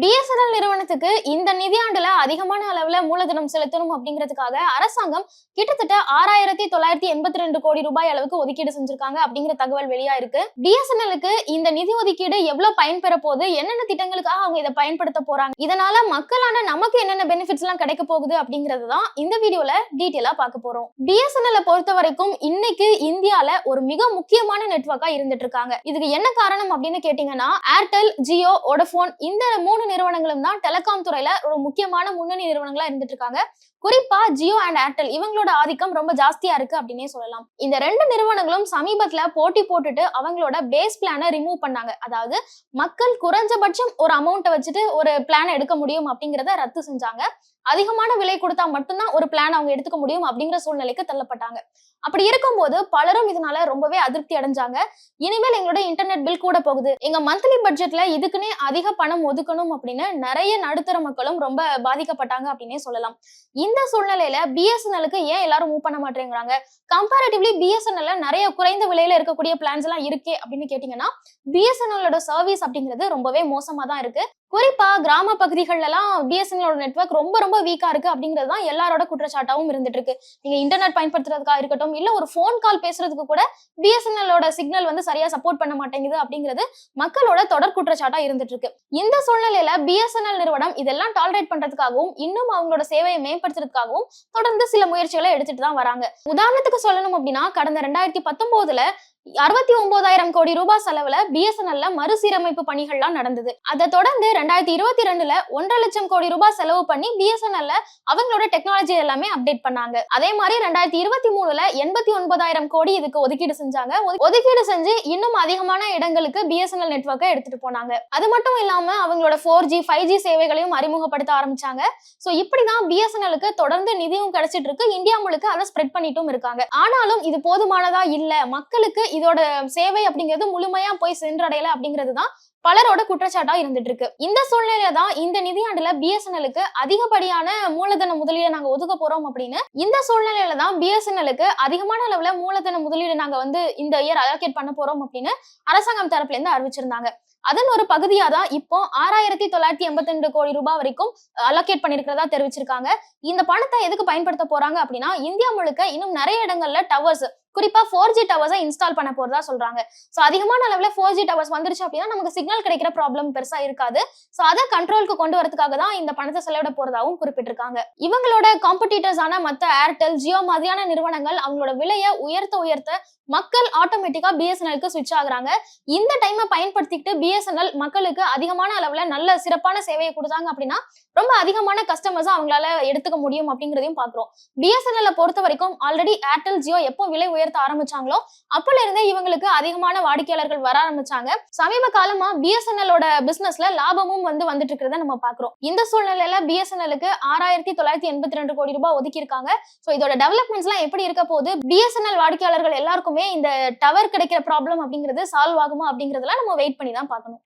BSNL நிறுவனத்துக்கு இந்த நிதியாண்டுல அதிகமான அளவுல மூலதனம் செலுத்தணும் அப்படிங்கிறதுக்காக அரசாங்கம் கிட்டத்தட்ட ஆறாயிரத்தி தொள்ளாயிரத்தி எண்பத்தி ரெண்டு கோடி ரூபாய் அளவுக்கு ஒதுக்கீடு செஞ்சிருக்காங்க அப்படிங்கிற தகவல் வெளியா இருக்கு. பிஎஸ்என்எலுக்கு இந்த நிதி ஒதுக்கீடு எவ்வளவு பயன்பெற போகுது? என்னென்ன திட்டங்களுக்காக அவங்க இதை பயன்படுத்த போறாங்க? இதனால மக்களான நமக்கு என்னென்ன பெனிஃபிட்ஸ் எல்லாம் கிடைக்க போகுது அப்படிங்கிறது தான் இந்த வீடியோல டீட்டெயிலா பார்க்க போறோம். பிஎஸ்என்எல் பொறுத்த வரைக்கும் இன்னைக்கு இந்தியால ஒரு மிக முக்கியமான நெட்ஒர்க்கா இருந்துட்டு இருக்காங்க. இதுக்கு என்ன காரணம் அப்படின்னு கேட்டீங்கன்னா ஏர்டெல் ஜியோ ஒடபோன் இந்த மூணு நிறுவனங்களும் தான் டெலிகாம் துறையில ஒரு முக்கியமான முன்னணி நிறுவனங்களா இருந்துட்டு இருக்காங்க குறிப்பா ஜியோ அண்ட் ஏர்டெல் இவங்களோட ஆதிக்கம் ரொம்ப ஜாஸ்தியா இருக்கு அப்படின்னே சொல்லலாம். இந்த ரெண்டு நிறுவனங்களும் சமீபத்துல போட்டி போட்டுட்டு அவங்களோட பேஸ் பிளானை ரிமூவ் பண்ணாங்க. அதாவது மக்கள் குறைஞ்சபட்சம் ஒரு அமௌண்ட்டை வச்சுட்டு ஒரு பிளான் எடுக்க முடியும் அப்படிங்கிறத ரத்து செஞ்சாங்க. அதிகமான விலை கொடுத்தா மட்டும்தான் ஒரு பிளான் அவங்க எடுத்துக்க முடியும் அப்படிங்கிற சூழ்நிலைக்கு தள்ளப்பட்டாங்க. அப்படி இருக்கும்போது பலரும் இதனால ரொம்பவே அதிருப்தி அடைஞ்சாங்க. இனிமேல் எங்களோட இன்டர்நெட் பில் கூட போகுது. எங்க மந்த்லி பட்ஜெட்ல இதுக்குன்னே அதிக பணம் ஒதுக்கணும் அப்படின்னு நிறைய நடுத்தர மக்களும் ரொம்ப பாதிக்கப்பட்டாங்க அப்படின்னே சொல்லலாம். இந்த சூழ்நிலையில பிஎஸ்என்எலுக்கு ஏன் எல்லாரும் மூவ் பண்ண மாட்டேங்கிறாங்க? கம்பேரிட்டிவ்லி பிஎஸ்என்எல்ல நிறைய குறைந்த விலையில இருக்கக்கூடிய பிளான்ஸ் எல்லாம் இருக்கே அப்படின்னு கேட்டீங்கன்னா பிஎஸ்என்எல்லோட சர்வீஸ் அப்படிங்கிறது ரொம்பவே மோசமா தான் இருக்கு. குறிப்பா கிராம பகுதிகள்ல எல்லாம் பிஎஸ்என்எலோட நெட்வொர்க் ரொம்ப ரொம்ப வீக்கா இருக்கு அப்படிங்கிறது தான் எல்லாரோட குற்றச்சாட்டாவும் இருந்துட்டு இருக்கு நீங்க இன்டர்நெட் பயன்படுத்துறதுக்கா இருக்கட்டும் இல்ல ஒரு ஃபோன் கால் பேசுறதுக்கு கூட பிஎஸ்என்எலோட சிக்னல் வந்து சரியா சப்போர்ட் பண்ண மாட்டேங்குது அப்படிங்கிறது மக்களோட தொடர் குற்றச்சாட்டா இருந்துட்டு இருக்கு இந்த சூழ்நிலையில பிஎஸ்என்எல் நிறுவனம் இதெல்லாம் டாலரேட் பண்றதுக்காகவும் இன்னும் அவங்களோட சேவையை மேம்படுத்துறதுக்காகவும் தொடர்ந்து சில முயற்சிகளை எடுத்துட்டு தான் வராங்க. உதாரணத்துக்கு சொல்லணும் அப்படின்னா கடந்த ரெண்டாயிரத்தி பத்தொன்பதுல அறுபத்தி ஒன்பதாயிரம் கோடி ரூபாய் செலவுல பிஎஸ்என்எல்ல மறுசீரமைப்பு பணிகள்லாம் நடந்தது. அதை தொடர்ந்து ரெண்டாயிரத்தி இருபத்தி ரெண்டுல ஒன்றரை லட்சம் கோடி ரூபாய் செலவு பண்ணி பிஎஸ்என்எல்ல அவங்களோட டெக்னாலஜி எல்லாமே அப்டேட் பண்ணாங்க. அதே மாதிரி ரெண்டாயிரத்தி இருபத்தி மூணுல எண்பத்தி ஒன்பதாயிரம் கோடி இதுக்கு ஒதுக்கீடு செஞ்சாங்க. ஒதுக்கீடு செஞ்சு இன்னும் அதிகமான இடங்களுக்கு பிஎஸ்என்எல் நெட்வொர்க்கை எடுத்துட்டு போனாங்க. அது மட்டும் இல்லாம அவங்களோட ஃபோர் ஜி ஃபைவ் ஜி சேவைகளையும் அறிமுகப்படுத்த ஆரம்பிச்சாங்க. சோ இப்படிதான் பிஎஸ்என்எலுக்கு தொடர்ந்து நிதியும் கிடைச்சிட்டு இருக்கு. இந்தியா முழுக்க அதை ஸ்ப்ரெட் பண்ணிட்டும் இருக்காங்க. ஆனாலும் இது போதுமானதா இல்ல? மக்களுக்கு இதோட சேவை அப்படிங்கிறது முழுமையா போய் சென்றடையல அப்படிங்கிறது தான் பலரோட குற்றச்சாட்டா இருந்துட்டு இருக்கு இந்த சூழ்நிலையில தான் இந்த நிதியாண்டுல பிஎஸ்என்எலுக்கு அதிகப்படியான மூலதன முதலீடு நாங்க ஒதுக்க போறோம் அப்படின்னு இந்த சூழ்நிலையில தான் பிஎஸ்என்எலுக்கு அதிகமான அளவுல மூலதன முதலீடு நாங்க வந்து இந்த இயர் அலோகேட் பண்ண போறோம் அப்படின்னு அரசாங்கம் தரப்புல இருந்து அறிவிச்சிருந்தாங்க. அதன் ஒரு பகுதியா தான் இப்போ ஆறாயிரத்தி தொள்ளாயிரத்தி எண்பத்தி ரெண்டு கோடி ரூபாய் வரைக்கும் அலோகேட் பண்ணிருக்கிறதா தெரிவிச்சிருக்காங்க. இந்த பணத்தை எதுக்கு பயன்படுத்த போறாங்க அப்படின்னா இந்தியா முழுக்க இன்னும் நிறைய இடங்கள்ல டவர்ஸ் குறிப்பா ஃபோர் ஜி டவர்ஸை இன்ஸ்டால் பண்ண போறதா சொல்றாங்க. சோ அதிகமான அளவுல ஃபோர் ஜி டவர்ஸ் வந்துருச்சு அப்படின்னா நமக்கு சிக்னல் கிடைக்கிற ப்ராப்ளம் பெருசா இருக்காது. சோ அதை கண்ட்ரோலுக்கு கொண்டு வரதுக்காக தான் இந்த பணத்தை செலவிட போறதாவும் குறிப்பிட்டிருக்காங்க. இவங்களோட காம்படிட்டர்ஸான மத்த ஏர்டெல் ஜியோ மாதிரியான நிறுவனங்கள் அவங்களோட விலையை உயர்த்த உயர்த்த மக்கள் ஆட்டோமேட்டிக்கா பிஎஸ்என்எல்க்கு சுவிட்ச் ஆகுறாங்க. இந்த டைமை பயன்படுத்திக்கிட்டு பிஎஸ்என்எல் மக்களுக்கு அதிகமான அளவுல நல்ல சிறப்பான சேவையை கொடுத்தாங்க அப்படின்னா ரொம்ப அதிகமான கஸ்டமர்ஸ் அவங்களால எடுத்துக்க முடியும் அப்படிங்கிறதையும் பாக்குறோம் பிஎஸ்என்எல் பொறுத்த வரைக்கும் ஆல்ரெடி ஏர்டெல் ஜியோ எப்போ விலை உயர்த்த ஆரம்பிச்சாங்களோ அப்பல இருந்தே இவங்களுக்கு அதிகமான வாடிக்கையாளர்கள் வர ஆரம்பிச்சாங்க. சமீப காலமா பிஎஸ்என்எலோட பிசினஸ்ல லாபமும் வந்து வந்துட்டு இருக்கிறத நம்ம பாக்குறோம் இந்த சூழ்நிலையில பிஎஸ்என்எலுக்கு ஆறாயிரத்தி தொள்ளாயிரத்தி எண்பத்தி ரெண்டு கோடி ரூபாய் ஒதுக்கி இருக்காங்க சோ இதோட டெவலப்மெண்ட்ஸ் எல்லாம் எப்படி இருக்க போது பிஎஸ்என்எல் வாடிக்கையாளர்கள் எல்லாருக்குமே இந்த டவர் கிடைக்கிற ப்ராப்ளம் அப்படிங்கிறது சால்வ் ஆகுமா அப்படிங்கறதெல்லாம் நம்ம வெயிட் பண்ணி தான் பார்க்கணும்.